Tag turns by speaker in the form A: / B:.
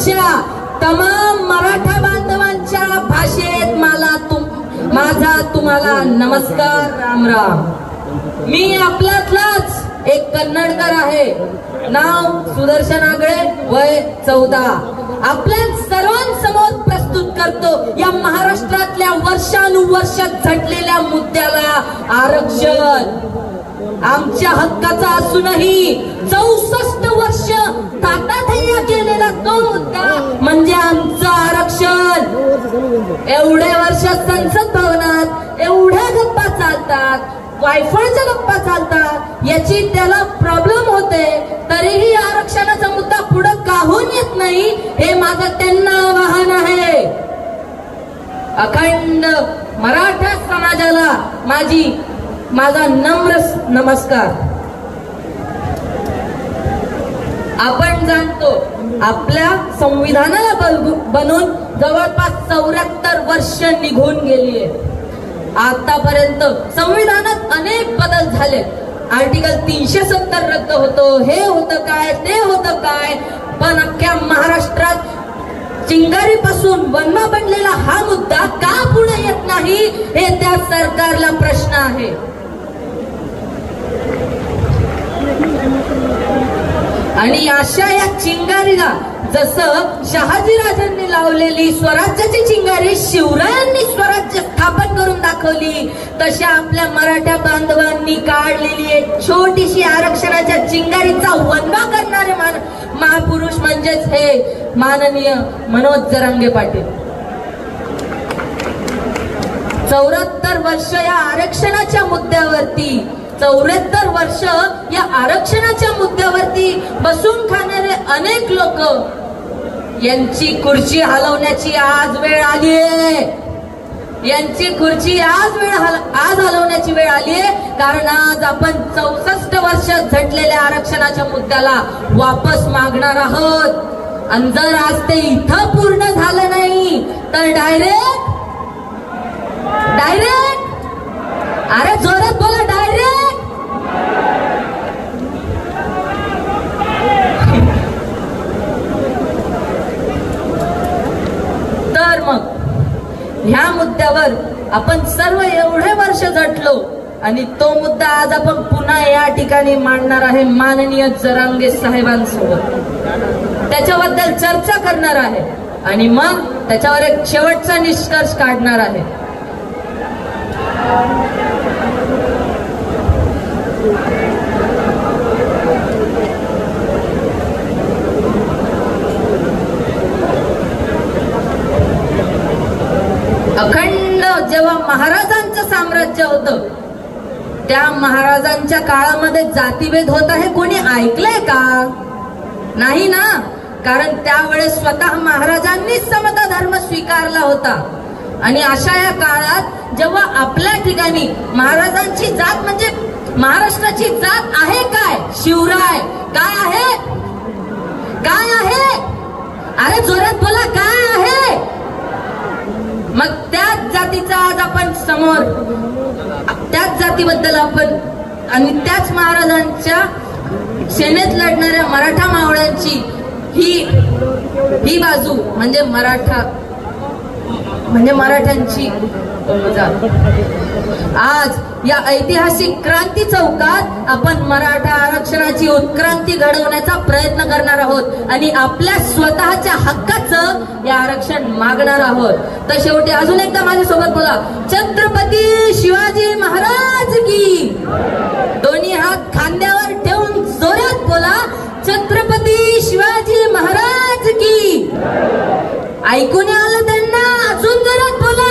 A: सर्वांच्या तमाम मराठा बांधवांच्या भाषेत मला तुम माझा तुम्हाला नमस्कार राम राम. मी आपल्यातलाच एक कन्नडकर आहे. नाव सुदर्शन आगळे वय चौदा. आपल्या सर्वांसमोर प्रस्तुत करतो या महाराष्ट्रातल्या वर्षानुवर्ष झटलेल्या मुद्द्याला आरक्षण. आमच्या हक्काचा असूनही चौसष्ट वर्ष ताता तो मुद्दा म्हणजे आमचं आरक्षण. एवढे वर्ष संसद भवनात एवढ्या गप्पा चालतात वायफळच्या गप्पा चालतात याची त्याला प्रॉब्लेम होते तरीही आरक्षणाचा मुद्दा पुढे काहून येत नाही हे माझं त्यांना आवाहन आहे. अखंड मराठा समाजाला माझी माझा नम्र नमस्कार. आपण जाणतो आपल्या संविधानाला बल- बनून जवळपास चौऱ्याहत्तर वर्ष निघून गेली आहे आतापर्यंत संविधानात अनेक बदल झाले. आर्टिकल तीनशे सत्तर रद्द होतो हे होतं काय ते होतं काय पण अख्ख्या महाराष्ट्रात चिंगारीपासून वन्मा बनलेला हा मुद्दा का पुढे येत नाही हे त्या सरकारला प्रश्न आहे. आणि अशा या चिंगारीला जसं शहाजीराजांनी लावलेली स्वराज्याची चिंगारी शिवरायांनी स्वराज्य स्थापन करून दाखवली तशा आपल्या मराठा बांधवांनी काढलेली एक छोटीशी आरक्षणाच्या चिंगारीचा वनवा करणारे मान महापुरुष म्हणजेच हे माननीय मनोज जरांगे पाटील. चौऱ्याहत्तर वर्ष या आरक्षणाच्या मुद्द्यावरती चौऱ्याहत्तर वर्ष या आरक्षणाच्या मुद्द्यावरती बसून खाणारे अनेक लोक यांची खुर्ची हलवण्याची आज वेळ आली आहे. यांची खुर्ची आज वेळ आज हलवण्याची वेळ आली आहे. कारण आज आपण चौसष्ट वर्ष झटलेल्या आरक्षणाच्या मुद्द्याला वापस मागणार आहोत. आणि जर आज ते इथं पूर्ण झालं नाही तर डायरेक्ट डायरेक्ट अरे जोरात बोला डायरेक्ट तर मग ह्या मुद्द्यावर आपण सर्व एवढे वर्ष झटलो आणि तो मुद्दा आज आपण पुन्हा या ठिकाणी मांडणार आहे माननीय जरांगे साहेबांसोबत. त्याच्याबद्दल चर्चा करणार आहे आणि मग त्याच्यावर एक शेवटचा निष्कर्ष काढणार आहे अखंड जेव्हा महाराजांचं साम्राज्य होतं त्या महाराजांच्या काळामध्ये जातीभेद होत आहे. कोणी ऐकलंय का? नाही ना? कारण त्यावेळेस स्वतः महाराजांनीच समता धर्म स्वीकारला होता. आणि अशा या काळात जेव्हा आपल्या ठिकाणी महाराजांची जात म्हणजे महाराष्ट्राची जात आहे काय? शिवराय. काय आहे? काय आहे? अरे जोरात बोला काय आहे? आज आपण समोर. त्याच जातीबद्दल आपण आणि त्याच महाराजांच्या सेनेत लढणाऱ्या मराठा मावळ्यांची ही ही बाजू म्हणजे मराठा म्हणजे मराठ्यांची आज या ऐतिहासिक क्रांती चौकात आपण मराठा आरक्षणाची उत्क्रांती घडवण्याचा प्रयत्न करणार आहोत आणि आपल्या स्वतःच्या हक्काच या आरक्षण मागणार आहोत. तर शेवटी अजून एकदा माझ्यासोबत बोला. छत्रपती शिवाजी महाराज की. दोन्ही हात खांद्यावर ठेवून जोरात बोला. छत्रपती शिवाजी महाराज की. ऐकून आलं त्यांना? अजून जोरात बोला.